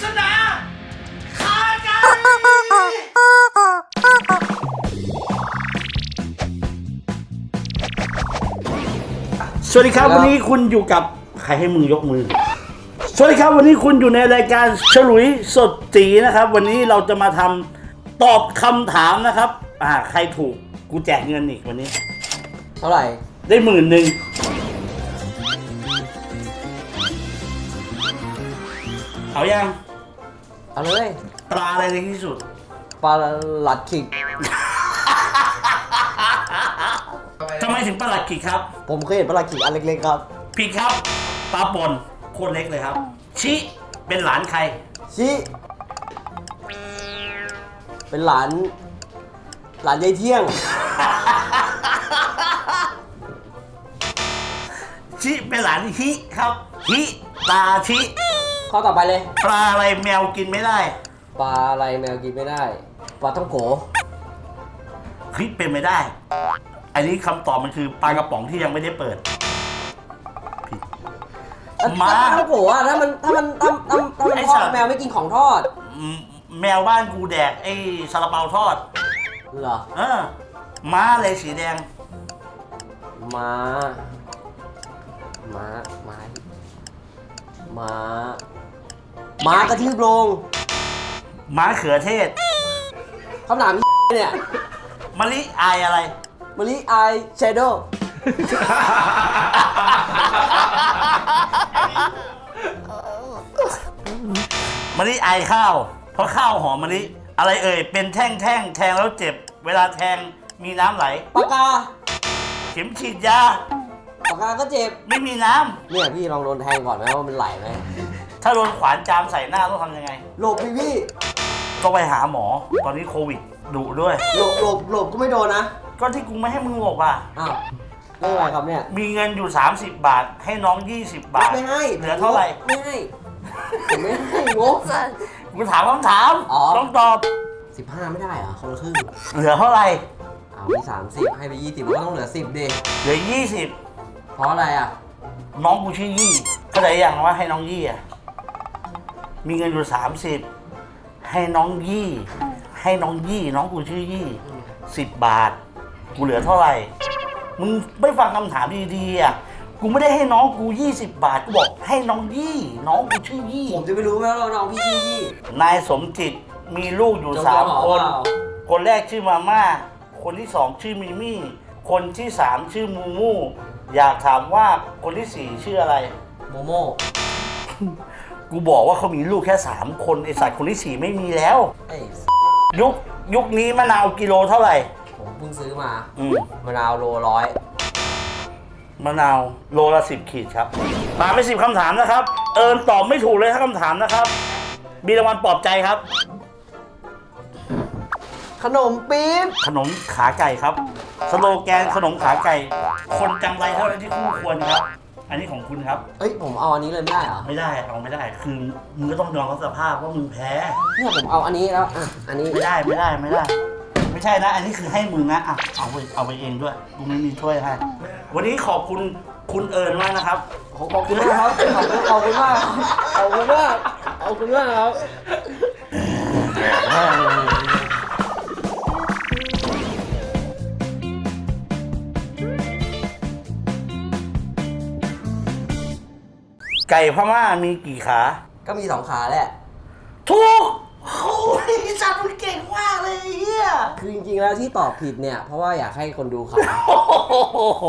ศนาขาไก่สวัสดีครับครับ วันนี้คุณอยู่กับ ใครให้มึงยกมือ สวัสดีครับ วันนี้คุณอยู่ในรายการฉลุยสดจีนะครับ วันนี้เราจะมาทำตอบคำถามนะครับ อ่า ใครถูกกูแจกเงินอีกวันนี้ เท่าไหร่ได้หมื่นหนึ่ง เอายังเอาเลยปลาอะไรในที่สุด ปลาหลัดขิก ทำไมถึงปลาหลัดขิกครับ ผมเคยเห็นปลาหลัดขิกอันเล็กๆครับ ผิดครับ ปลาปนโคตรเล็กเลยครับ ชิเป็นหลานใคร ชิเป็นหลาน หลานยายเที่ยง ชิเป็นหลานฮิครับฮิตาชิ ข้อต่อไปเลย ปลาอะไรแมวกินไม่ได้ปลาอะไรแมวกินไม่ได้ปลาท่องโกเฮ้ยเป็นไม่ได้ อันนี้คำตอบมันคือปลากระป๋องที่ยังไม่ได้เปิด แล้วม้าปลาท่องโกอะถ้ามันถ้ามันถ้าถ้าถ้ามันไอ้ทสัอตดว์แมวไม่กินของทอดอืมแมวบ้านกูแดกไอ้ซาลาเปาทอด เหรอเออม้าอะไรสีแดง ม้าม้าม้า ม้า ม้ากระทืบลงม้าเขือเทศคำถามเนี่ยมะลิอายอะไร มะลิอายแชโดว์มะลิอายข้าว เพราะข้าวหอมมะลิ อะไรเอ่ย เป็นแท่งแท่งๆแทงแล้วเจ็บ เวลาแทงมีน้ำไหล ปากกา เข็มฉีดยา ปากกาก็เจ็บ ไม่มีน้ำเนี่ยพี่ลองโดนแทงก่อนไหมว่ามันไหลไหมถ้าโดนขวานจามใส่หน้าต้องทำยังไง หลบพี่พี่ต้องไปหาหมอ ตอนนี้โควิดดุด้วย หลบหลบหลบก็ไม่โดนนะ ก็ที่กูไม่ให้มึงหลบอะ อ้าวเรื่องอะไรครับเนี่ย มีเงินอยู่ 30 บาท ให้น้อง 20 บาท ไม่ให้เหลือเท่าไหร่ ไม่ให้ผมไม่ให้งก กูถามคำถาม อ๋อ ต้องตอบ สิบห้าไม่ได้เหรอคนละครึ่งเหลือเท่าไหร่เอามีสามสิบให้ไปยี่สิบก็ต้องเหลือสิบดิเหลือ เพราะอะไรอะ20น้องกูชื่อยี่เข้าใจยังว่าให้น้องยี่อะ มีเงินอยู่30ให้น้องยี่ ให้น้องยี่ น้องกูชื่อยี่สิบบาท กูเหลือเท่าไหร่ มึงไม่ฟังคำถามดีๆอะ กูไม่ได้ให้น้องกู20บาท กูบอกให้น้องยี่ น้องกูชื่อยี่ ผมจะไปรู้ไหมว่าน้องพี่ชื่อยี่นายสมจิตมีลูกอยู่จงสามจะบอกคนเปล่าคนแรกชื่อมาม่า คนที่สองชื่อมิมี่ คนที่สามชื่อมูมู อยากถามว่าคนที่สี่ชื่ออะไร โมโม่ กูบอกว่าเขามีลูกแค่สามคนไอสัตว์คนที่สี่ไม่มีแล้ว เอ้ยยุคยุคนี้มะนาวกิโลเท่าไหร่ ผมเพิ่งซื้อมาอืม มะนาวโลร้อยมะนาวโลละสิบขีดครับผ่านไปสิบคำถามนะครับ เอิญตอบไม่ถูกเลยถ้าคำถามนะครับ มีรางวัลปลอบใจครับ ขนมปี๊บขนมขาไก่ครับ สโลแกนขนมขาไก่ คนจังไรเท่านั้นที่คู่ควรครับ อันนี้ของคุณครับ เอ้ยผมเอาอันนี้เลยไม่ได้เหรอไม่ได้เอาไม่ได้ คือมึงก็ต้องยอมรับสภาพว่ามึงแพ้ เนี่ยผมเอาอันนี้แล้วอะอันนี้ไม่ได้ไม่ได้ไม่ได้ ไม่ใช่นะ อันนี้คือให้มึงนะอะเอาไปเอาไปเองด้วยกูไม่มีช่วยให้วันนี้ขอบคุณคุณเอิญมากนะครับ ขอบคุณมากครับขอบคุณขอบคุณมากครับขอบคุณมากขอบคุณมากครับ ไก่พม่ามีกี่ขา ก็มีสองขาแหละ ถูกโอ้ยสัตว์มึงเก่งมากเลยไอ้เฮียคือจริงๆแล้วที่ตอบผิดเนี่ย เพราะว่าอยากให้คนดูเขา โอ้โห